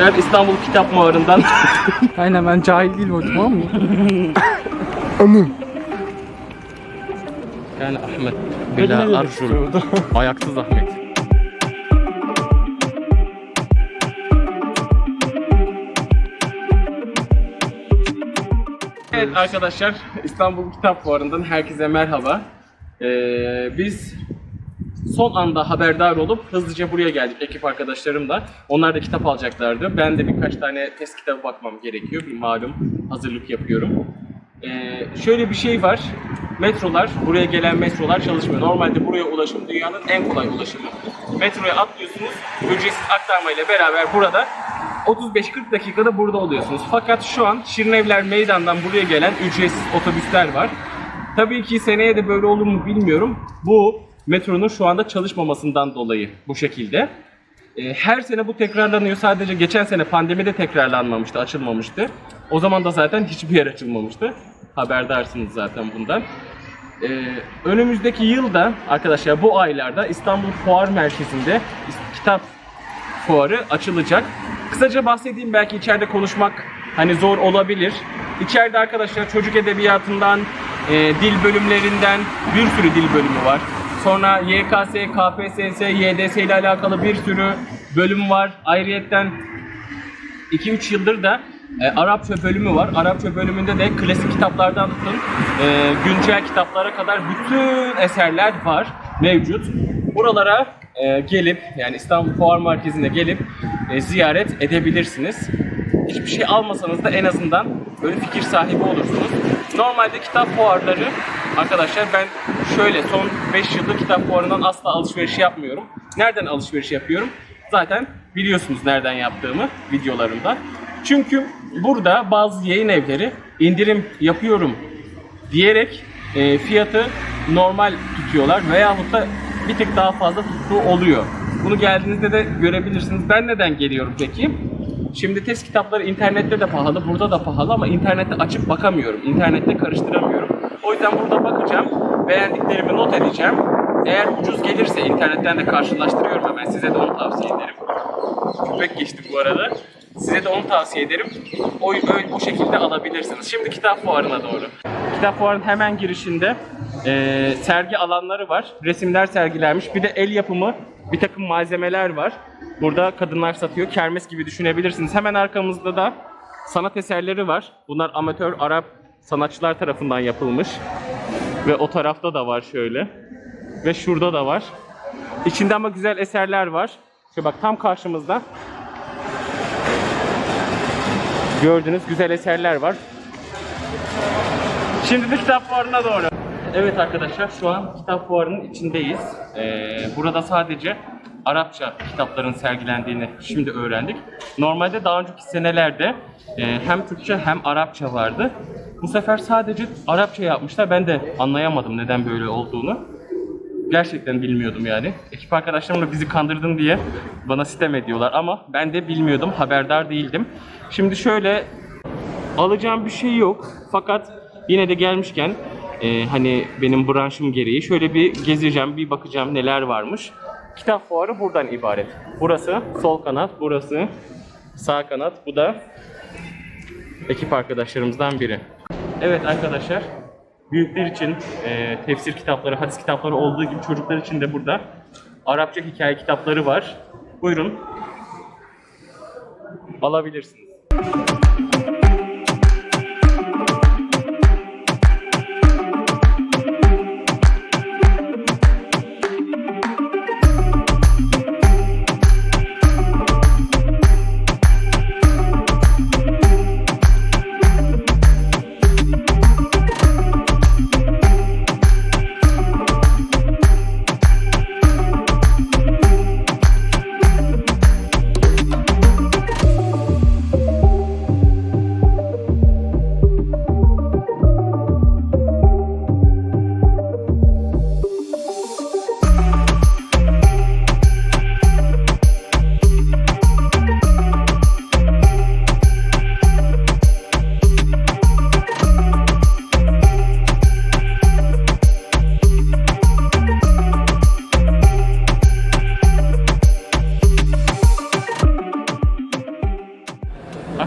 arkadaşlar İstanbul Kitap Fuarı'ndan Aynen ben cahil değilim o tamam mı? yani Ahmet Bila Arjun Ayaksız Ahmet Evet arkadaşlar İstanbul Kitap Fuarı'ndan herkese merhaba. Ee, biz son anda haberdar olup hızlıca buraya geldik ekip arkadaşlarımla. Onlar da kitap alacaklardı. Ben de birkaç tane test kitabı bakmam gerekiyor. Bir malum hazırlık yapıyorum. Ee, şöyle bir şey var. Metrolar, buraya gelen metrolar çalışmıyor. Normalde buraya ulaşım dünyanın en kolay ulaşımı. Metroya atlıyorsunuz, ücretsiz aktarmayla beraber burada 35-40 dakikada burada oluyorsunuz. Fakat şu an Şirinevler Meydan'dan buraya gelen ücretsiz otobüsler var. Tabii ki seneye de böyle olur mu bilmiyorum. Bu metronun şu anda çalışmamasından dolayı bu şekilde. Ee, Her sene bu tekrarlanıyor. Sadece geçen sene pandemide tekrarlanmamıştı, açılmamıştı. O zaman da zaten hiçbir yer açılmamıştı. Haberdarsınız zaten bundan. Ee, önümüzdeki yılda arkadaşlar bu aylarda İstanbul Fuar Merkezi'nde kitap fuarı açılacak. Kısaca bahsedeyim belki içeride konuşmak hani zor olabilir. İçeride arkadaşlar çocuk edebiyatından, e, dil bölümlerinden bir sürü dil bölümü var. Sonra YKS, KPSS, YDS ile alakalı bir sürü bölüm var. Ayrıyetten 2-3 yıldır da e, Arapça bölümü var. Arapça bölümünde de klasik kitaplardan tutun e, güncel kitaplara kadar bütün eserler var, mevcut. Buralara e, gelip yani İstanbul Fuar Merkezi'ne gelip e, ziyaret edebilirsiniz. Hiçbir şey almasanız da en azından böyle fikir sahibi olursunuz. Normalde kitap fuarları arkadaşlar ben şöyle son 5 yıldır kitap fuarından asla alışveriş yapmıyorum. Nereden alışveriş yapıyorum? Zaten biliyorsunuz nereden yaptığımı videolarımda. Çünkü burada bazı yayın evleri indirim yapıyorum diyerek e, fiyatı normal tutuyorlar veyahut da bir tık daha fazla tuttuğu oluyor. Bunu geldiğinizde de görebilirsiniz. Ben neden geliyorum peki? Şimdi test kitapları internette de pahalı, burada da pahalı ama internette açıp bakamıyorum. İnternette karıştıramıyorum. O yüzden burada bakacağım, beğendiklerimi not edeceğim. Eğer ucuz gelirse internetten de karşılaştırıyorum hemen. Size de onu tavsiye ederim. Köpek geçti bu arada. Size de onu tavsiye ederim. O, öyle, o şekilde alabilirsiniz. Şimdi kitap fuarına doğru. Kitap fuarının hemen girişinde eee, sergi alanları var. Resimler sergilenmiş. Bir de el yapımı bir takım malzemeler var. Burada kadınlar satıyor. Kermes gibi düşünebilirsiniz. Hemen arkamızda da sanat eserleri var. Bunlar amatör Arap sanatçılar tarafından yapılmış. Ve o tarafta da var şöyle. Ve şurada da var. İçinde ama güzel eserler var. Şöyle bak tam karşımızda. Gördüğünüz güzel eserler var. Şimdi de kitap fuarına doğru. Evet arkadaşlar şu an kitap fuarının içindeyiz. Ee, burada sadece Arapça kitapların sergilendiğini şimdi öğrendik. Normalde daha önceki senelerde e, hem Türkçe hem Arapça vardı. Bu sefer sadece Arapça yapmışlar. Ben de anlayamadım neden böyle olduğunu. Gerçekten bilmiyordum yani. Ekip arkadaşlarımla bizi kandırdın diye bana sitem ediyorlar ama ben de bilmiyordum, haberdar değildim. Şimdi şöyle alacağım bir şey yok fakat yine de gelmişken e, hani benim branşım gereği şöyle bir gezeceğim, bir bakacağım neler varmış. Kitap fuarı buradan ibaret. Burası sol kanat, burası sağ kanat, bu da ekip arkadaşlarımızdan biri. Evet arkadaşlar, büyükler için e, tefsir kitapları, hadis kitapları olduğu gibi çocuklar için de burada Arapça hikaye kitapları var. Buyurun, alabilirsiniz.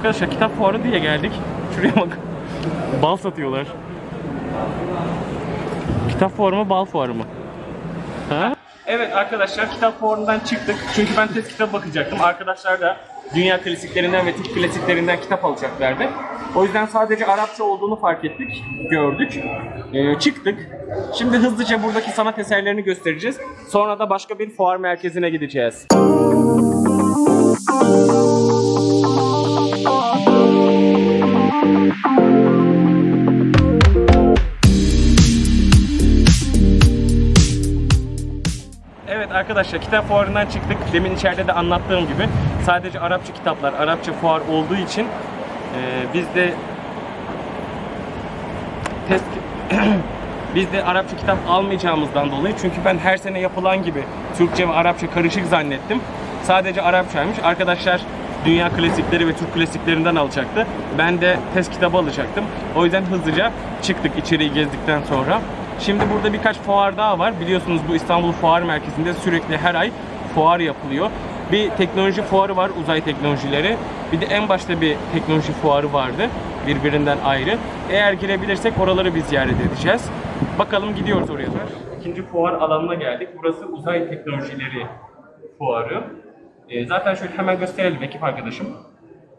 Arkadaşlar kitap fuarı diye geldik. Şuraya bak. Bal satıyorlar. Kitap fuarı mı, bal fuarı mı? Ha? Evet arkadaşlar kitap fuarından çıktık. Çünkü ben test kitap bakacaktım. Arkadaşlar da dünya klasiklerinden ve Türk klasiklerinden kitap alacaklardı. O yüzden sadece Arapça olduğunu fark ettik, gördük. Ee, çıktık. Şimdi hızlıca buradaki sanat eserlerini göstereceğiz. Sonra da başka bir fuar merkezine gideceğiz. Evet arkadaşlar kitap fuarından çıktık. Demin içeride de anlattığım gibi sadece Arapça kitaplar, Arapça fuar olduğu için e, biz de test biz de Arapça kitap almayacağımızdan dolayı çünkü ben her sene yapılan gibi Türkçe ve Arapça karışık zannettim. Sadece Arapçaymış. Arkadaşlar dünya klasikleri ve Türk klasiklerinden alacaktı. Ben de test kitabı alacaktım. O yüzden hızlıca çıktık içeriği gezdikten sonra. Şimdi burada birkaç fuar daha var. Biliyorsunuz bu İstanbul Fuar Merkezi'nde sürekli her ay fuar yapılıyor. Bir teknoloji fuarı var, uzay teknolojileri. Bir de en başta bir teknoloji fuarı vardı, birbirinden ayrı. Eğer girebilirsek oraları bir ziyaret edeceğiz. Bakalım gidiyoruz oraya. İkinci fuar alanına geldik. Burası uzay teknolojileri fuarı. Ee, zaten şöyle hemen gösterelim ekip arkadaşım.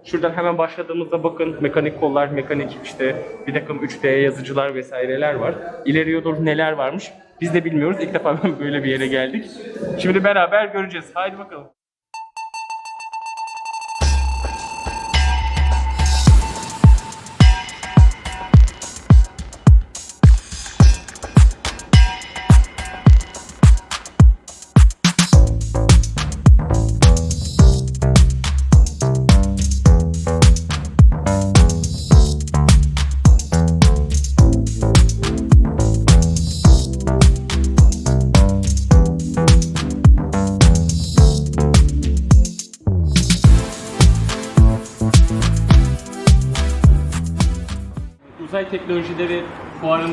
Şuradan hemen başladığımızda bakın mekanik kollar, mekanik işte bir takım 3D yazıcılar vesaireler var. İleriye doğru neler varmış biz de bilmiyoruz. İlk defa böyle bir yere geldik. Şimdi beraber göreceğiz. Haydi bakalım.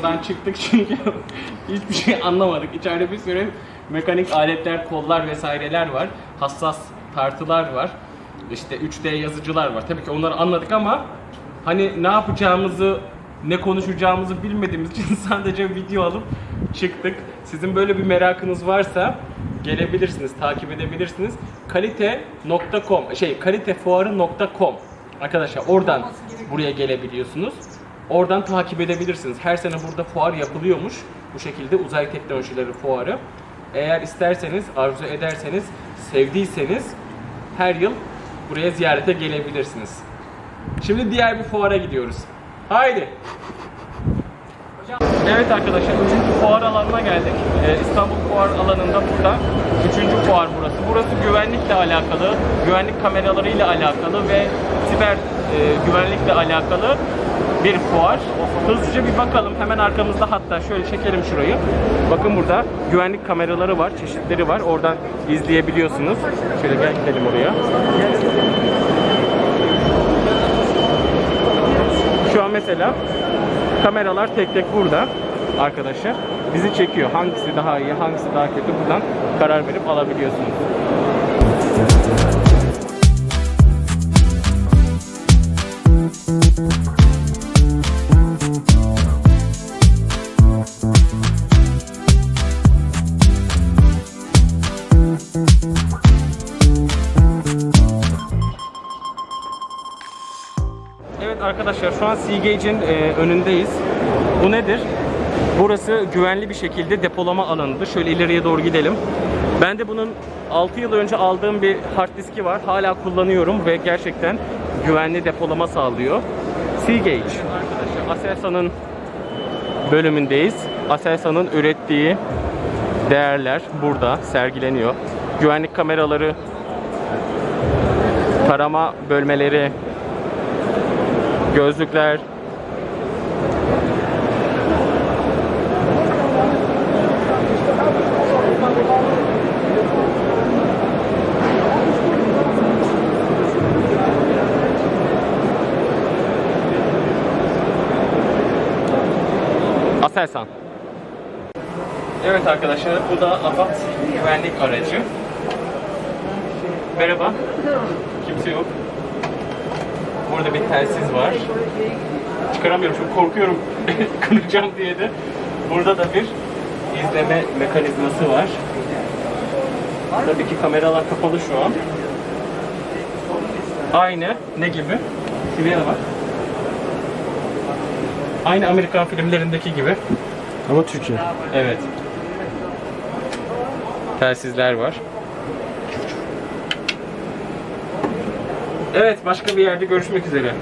Fuarından çıktık çünkü hiçbir şey anlamadık. İçeride bir sürü mekanik aletler, kollar vesaireler var. Hassas tartılar var. İşte 3D yazıcılar var. Tabii ki onları anladık ama hani ne yapacağımızı, ne konuşacağımızı bilmediğimiz için sadece video alıp çıktık. Sizin böyle bir merakınız varsa gelebilirsiniz, takip edebilirsiniz. kalite.com şey kalitefuarı.com Arkadaşlar oradan buraya gelebiliyorsunuz. Oradan takip edebilirsiniz. Her sene burada fuar yapılıyormuş. Bu şekilde uzay teknolojileri fuarı. Eğer isterseniz, arzu ederseniz, sevdiyseniz her yıl buraya ziyarete gelebilirsiniz. Şimdi diğer bir fuara gidiyoruz. Haydi. Evet arkadaşlar, üçüncü fuar alanına geldik. Ee, İstanbul Fuar alanında burada. Üçüncü fuar burası. Burası güvenlikle alakalı, güvenlik kameralarıyla alakalı ve siber e, güvenlikle alakalı bir fuar. Hızlıca bir bakalım. Hemen arkamızda hatta şöyle çekelim şurayı. Bakın burada güvenlik kameraları var, çeşitleri var. Oradan izleyebiliyorsunuz. Şöyle gel gidelim oraya. Şu an mesela kameralar tek tek burada arkadaşlar. Bizi çekiyor. Hangisi daha iyi, hangisi daha kötü buradan karar verip alabiliyorsunuz. Arkadaşlar şu an Seagage'in e, önündeyiz. Bu nedir? Burası güvenli bir şekilde depolama alanıdır. Şöyle ileriye doğru gidelim. Ben de bunun 6 yıl önce aldığım bir hard diski var. Hala kullanıyorum ve gerçekten güvenli depolama sağlıyor. Seagage. Arkadaşlar Aselsan'ın bölümündeyiz. Aselsan'ın ürettiği değerler burada sergileniyor. Güvenlik kameraları, tarama bölmeleri, gözlükler. Aselsan. Evet arkadaşlar bu da AFAD güvenlik aracı. Merhaba. Kimse yok. Burada bir telsiz var. Çıkaramıyorum çok korkuyorum kıracağım diye de. Burada da bir izleme mekanizması var. Tabii ki kameralar kapalı şu an. Aynı ne gibi? Şuraya bak. Aynı Amerikan filmlerindeki gibi. Ama Türkiye. Evet. Telsizler var. Evet, başka bir yerde görüşmek üzere.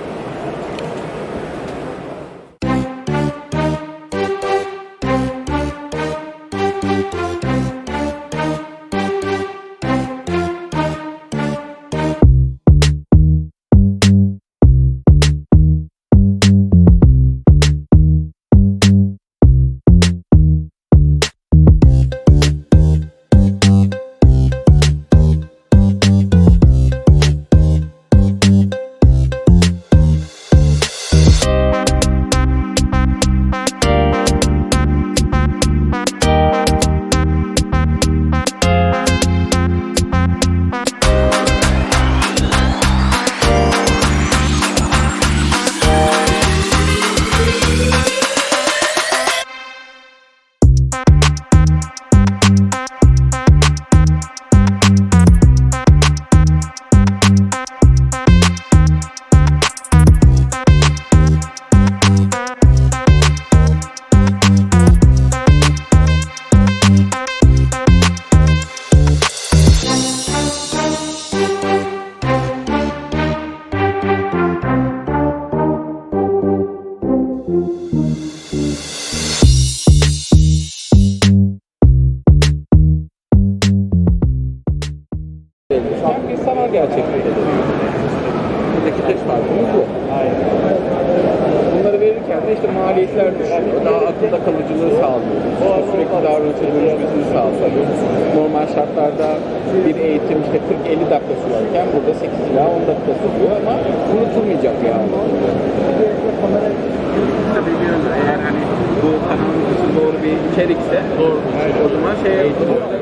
İçerikse doğru. o zaman şey yapılıyor.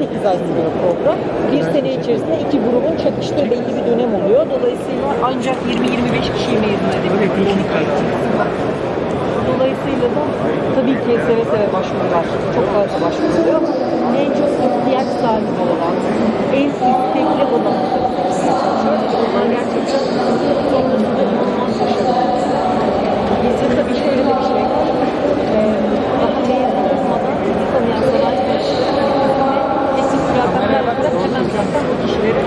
18 ay sürüyor program. Bir sene içerisinde iki grubun çakıştığı belli bir dönem oluyor. Dolayısıyla ancak 20-25 kişiyi mezun edebiliyoruz. Dolayısıyla da tabii ki seve seve başvurular. Çok fazla başvuruyor. En çok ihtiyaç sahibi olan, en istekli olan Onlar gerçekten sonrasında inanılmaz. Bizde tabii şöyle bir şey var. Ee, daha mezun olmadan bizi tanıyan sanatçılar teknik mülakatlar yaparak hemen zaten o kişileri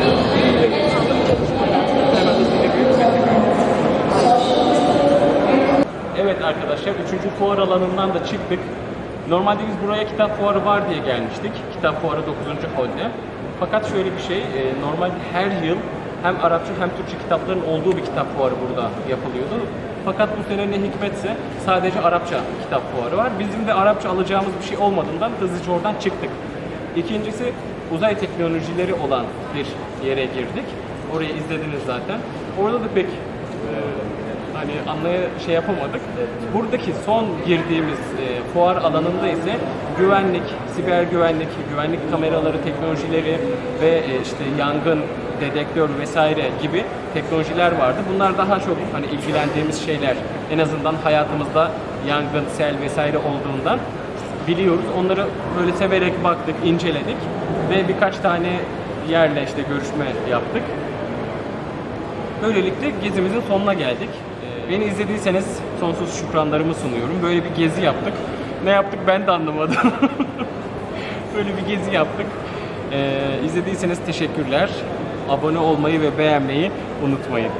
Evet arkadaşlar 3. fuar alanından da çıktık. Normalde biz buraya kitap fuarı var diye gelmiştik. Kitap fuarı 9. holde. Fakat şöyle bir şey, e, normal her yıl hem Arapça hem Türkçe kitapların olduğu bir kitap fuarı burada yapılıyordu. Fakat bu sene ne hikmetse sadece Arapça kitap fuarı var. Bizim de Arapça alacağımız bir şey olmadığından hızlıca oradan çıktık. İkincisi uzay teknolojileri olan bir yere girdik. Orayı izlediniz zaten. Orada da pek e, hani anlaya şey yapamadık. Buradaki son girdiğimiz e, fuar alanında ise güvenlik, siber güvenlik, güvenlik kameraları teknolojileri ve e, işte yangın dedektör vesaire gibi teknolojiler vardı. Bunlar daha çok hani ilgilendiğimiz şeyler. En azından hayatımızda yangın, sel vesaire olduğundan biliyoruz. Onları böyle severek baktık, inceledik ve birkaç tane yerle işte görüşme yaptık. Böylelikle gezimizin sonuna geldik. Beni izlediyseniz sonsuz şükranlarımı sunuyorum. Böyle bir gezi yaptık. Ne yaptık ben de anlamadım. Böyle bir gezi yaptık. Ee, izlediyseniz teşekkürler. Abone olmayı ve beğenmeyi unutmayın.